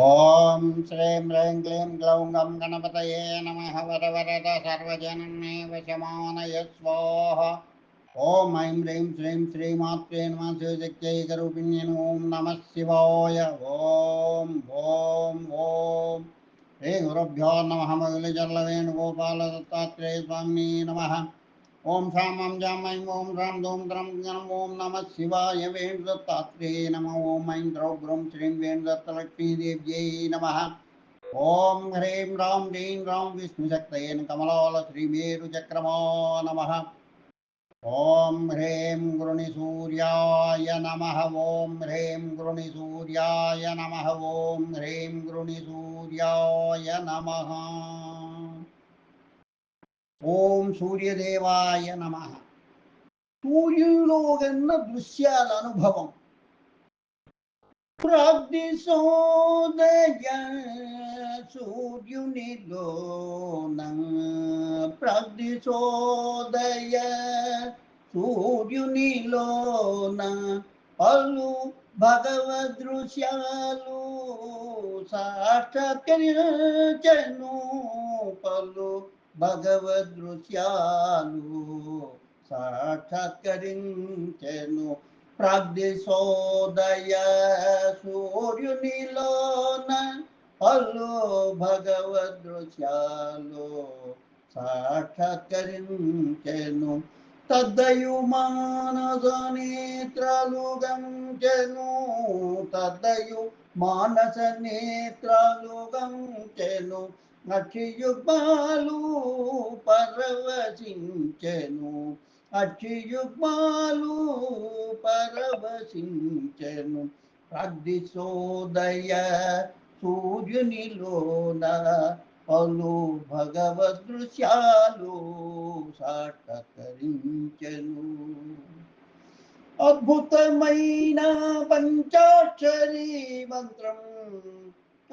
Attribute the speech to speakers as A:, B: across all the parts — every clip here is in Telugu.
A: ॐ श्रीं ह्रीं क्लीं ग्लौं गं गणपतये नमः वरवरद सर्वजनमेव शमानय स्वाहा ओम ऐं ह्रीं श्रीं श्रीमात्रे नमः शिवशक्त्यैकरूपिण्ये ॐ नमः शिवाय। ओम ओम ॐ ॐ। श्रीगुरुभ्यो नमः स्वामी नमः। ओम शाम आम जाम ऐं ओम राम धूम द्रम ज्ञानम, ओम नम शिवाय वेणुदत्तात्रेय नम, ओम ऐं द्रौ ग्रौं श्रीं वेणुदत्तलक्ष्मीदेव्यै नमः। ॐ ह्रीं रां ह्रीं रां विष्णुशक्तयेन कमलालश्रीमेरुचक्रमो नमः। ॐ ह्रीं गृणिसूर्याय नमः ॐ ह्रीं गृणिसूर्याय नमः ॐ ह्रीं गृणिसूर्याय नमः। ఓం సూర్యదేవాయ నమ. సూర్యులో కన్న దృశ్యాల అనుభవం ప్రాగ్దిశోదయ సూర్యునిలోన ప్రాగ్దిశోదయ సూర్యునిలోన. పలు భగవదృశ్యాలు సాక్షాత్కరించను పలు భగవదృశ్యాలు సాక్షాత్కరించెను. ప్రాగ్దిశోదయ సూర్యునిలోన పలు భగవదృశ్యాలు సాక్షాత్కరించెను. తద్దయు మానస గంచెను. తద్దయు మానస నేత్రాలు గంచెను. అక్షియుగ్మాలు పరవశించెను. అక్షియుగ్మాలు పరవశించెను. ప్రాగ్దిశోదయ సూర్యునిలోన పలు భగవదృశ్యాలు సాక్షాత్కరించెను. అద్భుతమైన పంచాక్షరీ మంత్రం అద్భుతమైన పంచాక్షరీ మంత్రం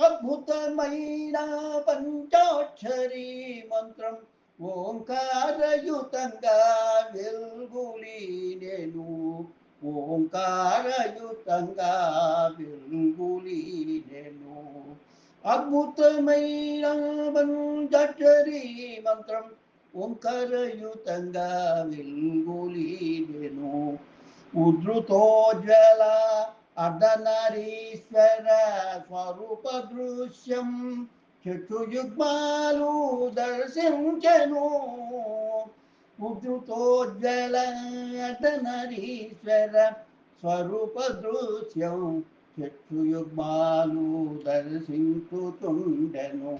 A: अद्भुतमयीना पञ्चाक्षरी मन्त्रम् ओङ्कारयुतङ्गाविल्गुलीनेनु ओङ्कारयुतङ्गाविल्गुलीनेनु अद्भुतमयीना पञ्चाक्षरी मन्त्रम् ओङ्कारयुतङ्गाविल्गुलीनेनु उद्धृतोज्ज्वला అర్ధనరీశ్వర స్వరూప దృశ్యం చక్షుయుగ్మాలు దర్శించను. ఉద్ధృతోజ్వల అర్ధనరీశ్వర స్వరూప దృశ్యం చక్షుయుగ్మాలు దర్శించుతుండెను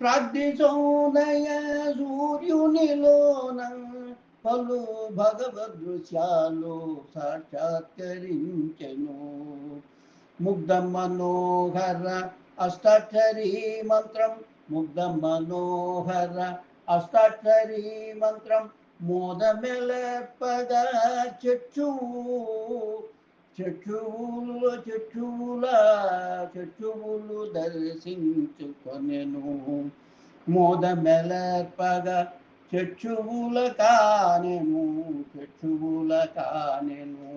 A: ప్రార్థి సోదయ సూర్యునిలోనం పలు భగవదృశ్యాలు సాక్షాత్కరించెను. ముగ్ధ మనోహర అష్టాక్షరీ మంత్రం ముగ్ధ మనోహర అష్టాక్షరీ మంత్రం మోదమెలపగా చెట్టువు చెట్టువులు చెట్టువుల చెట్టువులు దర్శించుకొనెను. మోదమెలపగా చక్షువుల కానెను చక్షువుల కానెను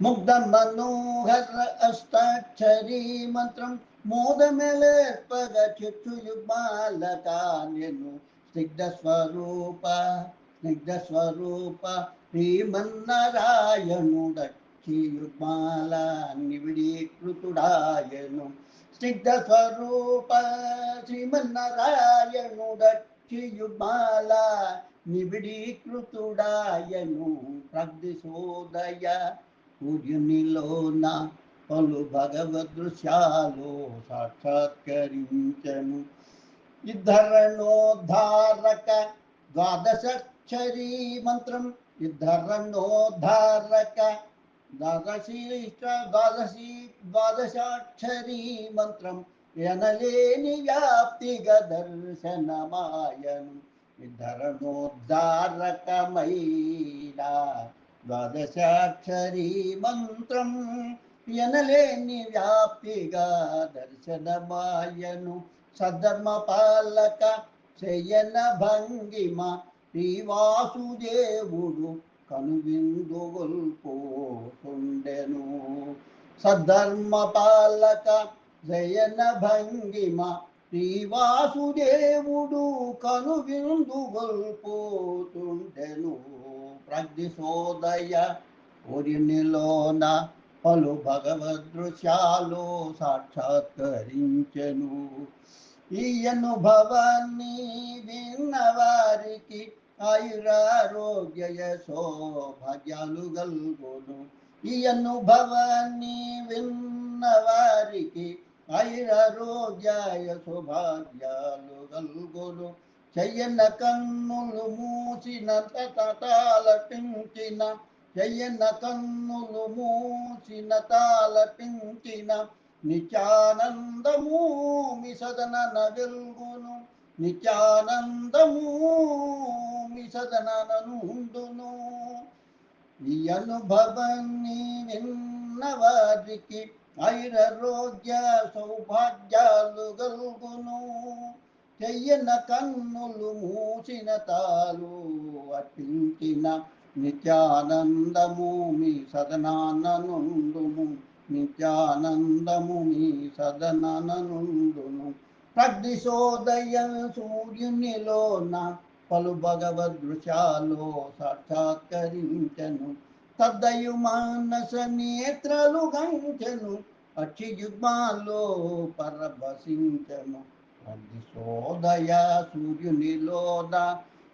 A: ముగ్ధ మనోహర అష్టాక్షరీ మంత్రం మోదమెలపగ చక్షుయుగ్మాల కానెను స్నిగ్ధ స్వరూప స్నిగ్ధ స్వరూప శ్రీమన్నారాయణుడక్షియుగ్మాల నివిడీకృతుడాయను స్నిగ్ధ స్వరూప శ్రీమన్నారాయణుడక్షియుగ్మాల నివిడీకృతుడాయను ప్రగ్దిశోదయ సూర్యునిలోన పలు భగవదృశ్యాలు సాక్షాత్కరించను. ఇద్ధరణోద్ధారక ద్వాదశాక్షరీ మంత్రం ఇద్ధరణోద్ధారక ద్వాదశీ ద్వాదశీ ద్వాదశాక్షరీ మంత్రం ఎనలేని వ్యాప్తిగ దర్శనమాయను ఇద్ధరణోద్ధారకమైన ద్వాదశాక్షరీ మంత్రం ఎనలేని వ్యాప్తిగా దర్శనమాయను సధర్మ పాలక శయన భంగిమ శ్రీవాసుదేవుడు కనువిందుగొల్పోతుండెను. సద్ధర్మ పాలక జయన భంగిమ శ్రీవాసుదేవుడు కను విందు గొల్పోతుండెను. ప్రగ్దిశోదయ ఉరినిలోన పలు భగవదృశ్యాలు సాక్షాత్కరించెను. ఈ అనుభవాన్ని విన్నవారికి ఆయురారోగ్య సౌభాగ్యాలు గల్గును. ఈ అనుభవాన్ని విన్న ఐరారోగ్యాయ ఆయురారోగ్యాయ గల్గులు చెయ్యన కన్నులు మూసిన తటాలపించిన చెయ్యన కన్నులు మూసిన తాలపించిన నిత్యానందము మీ సదన వెల్గును. నిత్యానందము మీ సదననుండును ఈ అనుభవాన్ని విన్న వారికి ఐరోగ్య సౌభాగ్యాలు గల్గును చెయ్యన కన్నులు మూసిన తాలు అర్పించిన నిత్యానందము మీ సదనానందుము నిత్యానందము మీ సదనానందును ప్రగ్నిశోదయం సూర్యునిలోన పలు భగవదృశాలో సాక్షాత్కరించను. తద్దయు మానస నేత్రలు గంచెను అక్షియుగ్మాలో పరభసించను. అది ప్రగ్దిశోదయ సూర్యునిలోన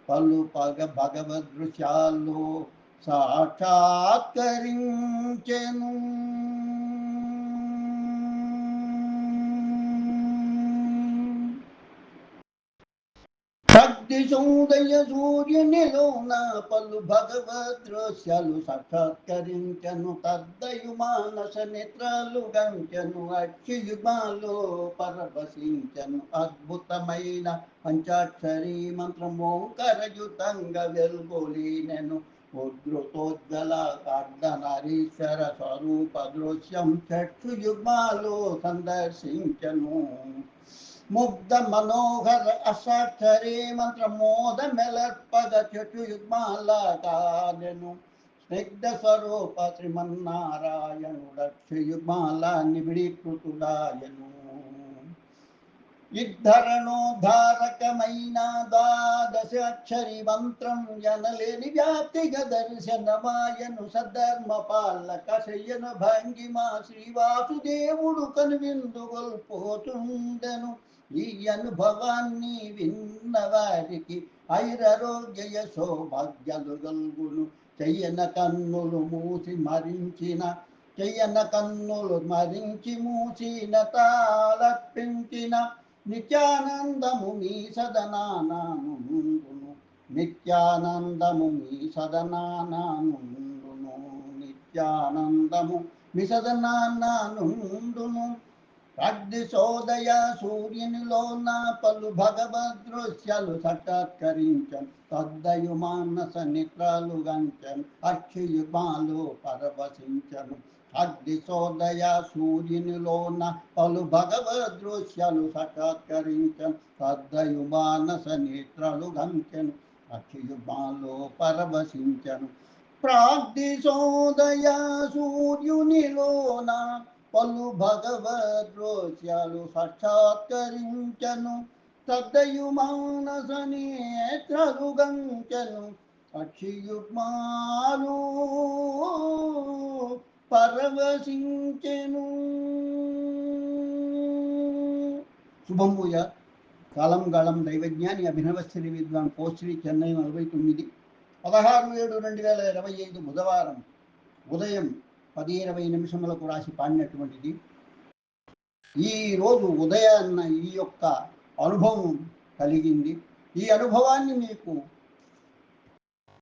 A: పలు పగ భగవద్ భగవదృశాలు సాక్షాత్కరించెను. భక్తి సౌదయ సూర్యునిలోన పలు భగవదృశ్యాలు సాక్షాత్కరించను తద్దయు మానస నేత్రాలు గంచను అక్షయుగాలో పరవశించను అద్భుతమైన పంచాక్షరి మంత్రమోంకరయుతంగా వెల్గొలినెను ఉద్ధృతోజ్వల అర్ధనరీశ్వర స్వరూప దృశ్యం చక్షుయుగ్మాలో సందర్శించను ముగ్ధ మనోహర అసాక్షరే మంత్ర మోద మెలర్పద చటుయుగ్మాల కాదెను స్నిగ్ధ స్వరూప శ్రీమన్నారాయణుడక్షయుగ్మాల నిబిడీకృతుడాయను. ఇద్ధరణోద్ధారకమైన ద్వాదశాక్షరి మంత్రం జనలేని వ్యాప్తిగ దర్శనమాయను సద్ధర్మ పాలక శయన భంగిమ శ్రీవాసుదేవుడు కనువిందు గొల్పోతుండెను ఈ అనుభవాన్ని విన్న వారికి ఐరారోగ్య సౌభాగ్యాలు గల్గును చెయ్యన కన్నులు మూసి మరించిన చెయ్యన కన్నులు మరించి మూసిన తాళప్పించిన నిత్యానందము మీ సదనానానుండును నిత్యానందము మీ సదనానానుండును నిత్యానందము మీ సదనానానుండును అగ్నిశోదయ సూర్యునిలో సూర్యునిలోన పలు భగవదృశ్యాలు సాక్షాత్కరించను తద్దయు మానస నిత్రాలు గంచను. అక్షయుమాలు పరవశించను. అగ్నిశోదయ సూర్యునిలో సూర్యునిలోన పలు భగవదృశ్యలు సాక్షాత్కరించను తద్దయు మానస నేత్రాలు గంచెను. అక్షయుమాలు పరవశించను. ప్రాగ్దిశోదయ సూర్యునిలోన పలు భగవద్రోష్యాలు సాక్షాత్కరించను తద్దయు మౌనస నేత్రలు గంచను అక్షియుగ్మాలు పరవశించెను. శుభం పూజ కాలం గాళం దైవజ్ఞాని అభినవశ్రీ విద్వాన్ కోశ్రీ చెన్నై నలభై తొమ్మిది. పదహారు ఏడు రెండు వేల ఇరవై ఐదు బుధవారం. ఉదయం పది ఇరవై నిమిషములకు రాసి పాడినటువంటిది. ఈ రోజు ఉదయాన్న ఈ యొక్క అనుభవం కలిగింది. ఈ అనుభవాన్ని మీకు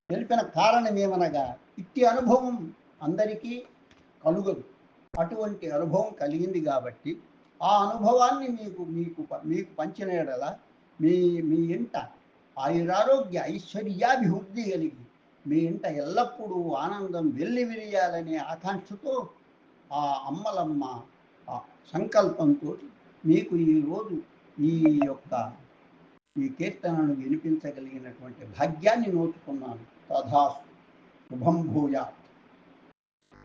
A: తెలిపిన కారణం ఏమనగా ఇట్టి అనుభవం అందరికీ కలుగదు. అటువంటి అనుభవం కలిగింది కాబట్టి ఆ అనుభవాన్ని మీకు మీకు మీకు పంచిన మీ మీ ఇంట ఆయురారోగ్య ఐశ్వర్యాభివృద్ధి కలిగి మీ ఇంట ఎల్లప్పుడూ ఆనందం వెళ్ళి విరియాలనే ఆకాంక్షతో ఆ అమ్మలమ్మ ఆ సంకల్పంతో మీకు ఈరోజు ఈ యొక్క ఈ కీర్తనను వినిపించగలిగినటువంటి భాగ్యాన్ని నోచుకున్నాను. తథాస్తు శుభం భూయాత్.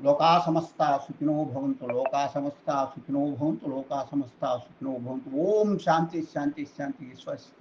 A: లోకా సమస్త సుఖినో భవంతు లోకా సమస్త సుఖినో భవంతు లోకా సమస్త సుఖినో భవంతు. ఓం శాంతి శాంతి శాంతి స్వస్తి